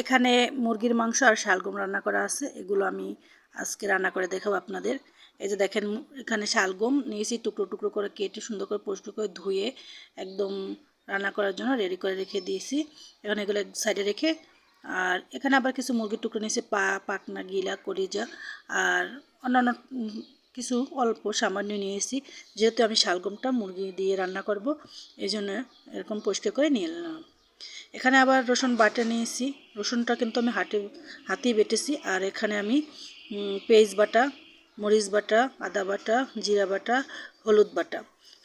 এখানে মুরগির মাংস আর শালগম রান্না করা আছে। এগুলো আমি আজকে রান্না করে দেখাবো আপনাদের। এই যে দেখেন, এখানে শালগম নিয়েছি টুকরো টুকরো করে কেটে সুন্দর করে পরিষ্কার করে ধুয়ে একদম রান্না করার জন্য রেডি করে রেখে দিয়েছি। এখন এগুলো সাইডে রেখে, আর এখানে আবার কিছু মুরগির টুকরো নিয়েছি, পা পাকনা গিলা করিজা আর অন্যান্য কিছু অল্প সামান্য নিয়েছি। যেহেতু আমি শালগমটা মুরগি দিয়ে রান্না করব, এই জন্য এরকম পরিষ্কার করে নিয়ে নিলাম এখানে আবার রসুন বাটা নিয়েছি। রসুনটা কিন্তু আমি হাতে, হাতেই বেটেছি। আর এখানে আমি পেঁয়াজ বাটা, মরিচ বাটা, আদা বাটা, জিরা বাটা, হলুদ বাটা,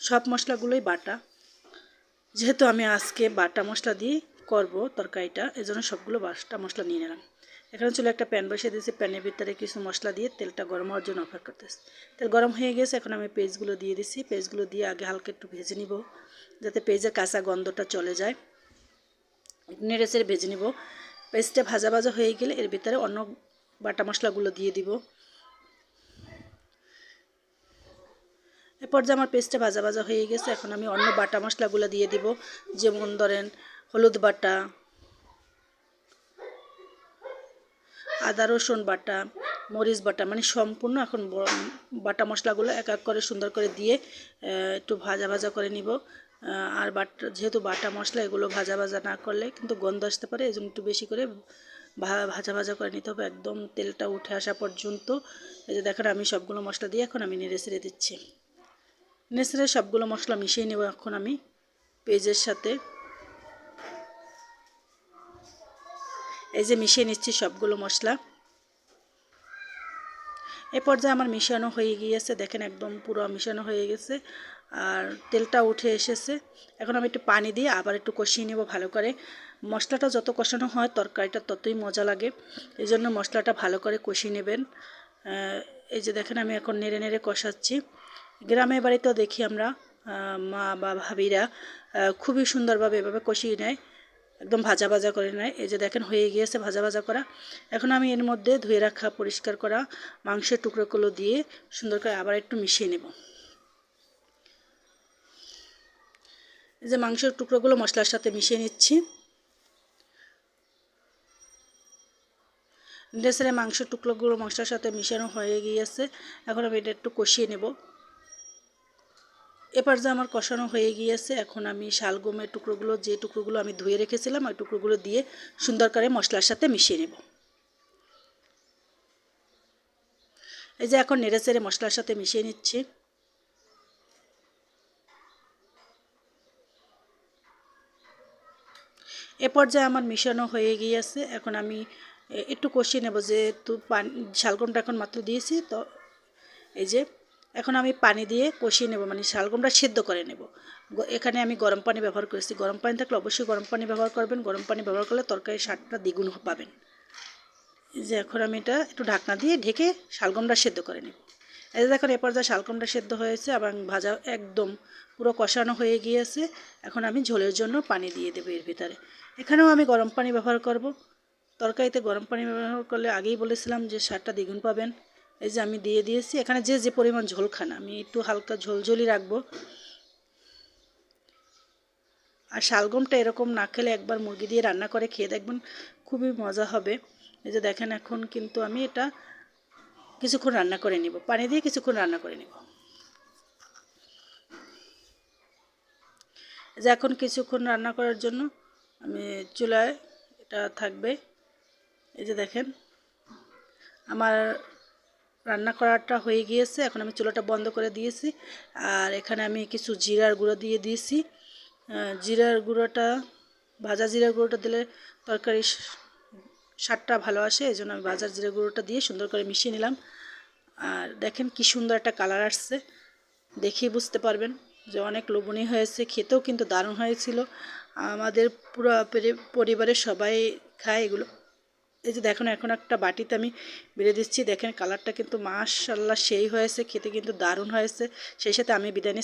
সব মশলাগুলোই বাটা। যেহেতু আমি আজকে বাটা মশলা দিয়ে করব তরকারিটা এই জন্য সবগুলো বাটা মশলা নিয়ে নিলাম। এখানে চলে একটা প্যান বসিয়ে দিয়েছি। প্যানের ভিতরে কিছু মশলা দিয়ে তেলটা গরম হওয়ার জন্য অপেক্ষা করতেছি। তেল গরম হয়ে গেছে, এখন আমি পেঁয়াজগুলো দিয়ে দিছি। পেঁয়াজগুলো দিয়ে আগে হালকা একটু ভেজে নিব, যাতে পেঁয়াজের কাঁচা গন্ধটা চলে যায়। নেড়ে চেড়ে ভেজে নিব। পেস্টটা ভাজা ভাজা হয়ে গেলে এর ভিতরে অন্য বাটা মশলাগুলো দিয়ে দিব। এরপর যে আমার পেস্টটা ভাজা ভাজা হয়ে গেছে, এখন আমি অন্য বাটা মশলাগুলো দিয়ে দিব। যেমন ধরেন হলুদ বাটা, আদা রসুন বাটা, মরিচ বাটা মানে সম্পূর্ণ এখন বাটা মশলাগুলো এক এক করে সুন্দর করে দিয়ে একটু ভাজা ভাজা করে নিব। আর বাটা, যেহেতু বাটা মশলা, এগুলো ভাজা ভাজা না করলে কিন্তু গন্ধ আসতে পারে এই জন্য একটু বেশি করে ভাজা ভাজা করে নিতে হবে। একদম তেলটা উঠে আসা পর্যন্ত। এই যে দেখেন, আমি সবগুলো মশলা দিয়ে এখন আমি নেড়ে ছেড়ে দিচ্ছি। নেড়ে সবগুলো মশলা মিশিয়ে নেব এখন আমি পেঁয়াজের সাথে। এই যে মিশিয়ে নিচ্ছি সবগুলো মশলা। এ পর্যায়ে আমার মিশানো হয়ে গিয়েছে। দেখেন, একদম পুরো মিশানো হয়ে গেছে। আর তেলটা উঠে এসেছে। এখন আমি একটু পানি দিয়ে আবার একটু কষিয়ে নেব ভালো করে। মশলাটা যত কষানো হয়, তরকারিটা ততই মজা লাগে। এই জন্য মশলাটা ভালো করে কষিয়ে নেবেন। এই যে দেখেন, আমি এখন নেড়ে নেড়ে কষাচ্ছি। গ্রামের বাড়িতেও দেখি আমরা মা বা ভাবিরা খুবই সুন্দরভাবে এভাবে কষিয়ে নেয়। একদম ভাজা ভাজা করে নেয়। এই যে দেখেন, হয়ে গিয়েছে ভাজা ভাজা করা। এখন আমি এর মধ্যে ধুয়ে রাখা, পরিষ্কার করা মাংসের টুকরোগুলো দিয়ে সুন্দর করে আবার একটু মিশিয়ে নেব। এই যে মাংসের টুকরোগুলো মশলার সাথে মিশিয়ে নিচ্ছি। ডেসের মাংসের টুকরোগুলো মশলার সাথে মিশানো হয়ে গিয়েছে। এখন আমি এটা একটু কষিয়ে নেব। এবার যে আমার কষানো হয়ে গিয়েছে, এখন আমি শালগমের টুকরোগুলো, যে টুকরোগুলো আমি ধুয়ে রেখেছিলাম, ওই টুকরোগুলো দিয়ে সুন্দর করে মশলার সাথে মিশিয়ে নেব। এই যে এখন নেড়ে চেড়ে মশলার সাথে মিশিয়ে নিচ্ছি। এ পর্যায়ে আমার মিশানো হয়ে গিয়েছে। এখন আমি একটু কষিয়ে নেব যেহেতু পানি, শালগমটা এখন মাত্র দিয়েছি, তো এই যে এখন আমি পানি দিয়ে কষিয়ে নেব মানে শালগমটা সেদ্ধ করে নেব। এখানে আমি গরম পানি ব্যবহার করেছি। গরম পানি থাকলে অবশ্যই গরম পানি ব্যবহার করবেন। গরম পানি ব্যবহার করলে তরকারির স্বাদটা দ্বিগুণ পাবেন। যে এখন আমি এটা একটু ঢাকনা দিয়ে ঢেকে শালগমটা সেদ্ধ করে নেব। এই দেখুন, এ পর্যায়ে শালগমটা সেদ্ধ হয়েছে এবং ভাজা একদম পুরো কষানো হয়ে গিয়েছে। এখন আমি ঝোলের জন্য পানি দিয়ে দেবো এর ভিতরে। এখানেও আমি গরম পানি ব্যবহার করব। তরকারিতে গরম পানি ব্যবহার করলে আগেই বলেছিলাম যে স্বাদটা দ্বিগুণ পাবেন। এই যে আমি দিয়ে দিয়েছি। এখানে যে যে পরিমাণ ঝোল খান, আমি একটু হালকা ঝোলঝোলই রাখব। আর শালগমটা এরকম না খেলে একবার মুরগি দিয়ে রান্না করে খেয়ে দেখবেন খুবই মজা হবে। এই যে দেখেন এখন কিন্তু আমি এটা কিছুক্ষণ রান্না করে নিব, পানি দিয়ে কিছুক্ষণ রান্না করে নিব। যে এখন কিছুক্ষণ রান্না করার জন্য আমি চুলায় এটা থাকবে। এই যে দেখেন, আমার রান্না করাটা হয়ে গিয়েছে, এখন আমি চুলাটা বন্ধ করে দিয়েছি। আর এখানে আমি কিছু জিরার গুঁড়ো দিয়ে দিয়েছি। জিরার গুঁড়োটা, ভাজা জিরার গুঁড়োটা দিলে তরকারি স্বাদটা ভালো আসে এই জন্য আমি বাজার জিরা গুঁড়োটা দিয়ে সুন্দর করে মিশিয়ে নিলাম। আর দেখেন কি সুন্দর একটা কালার আসছে, দেখেই বুঝতে পারবেন যে অনেক লোভনীয় হয়েছে, খেতেও কিন্তু দারুণ হয়েছিল। আমাদের পুরো পরি- পরিবারের সবাই খায় এগুলো। এই যে দেখুন, এখন একটা বাটিতে আমি বেড়ে দিচ্ছি, দেখেন কালারটা কিন্তু মাশাল্লাহ সেই হয়েছে, খেতে কিন্তু দারুণ হয়েছে। সেই সাথে আমি বিরিয়ানি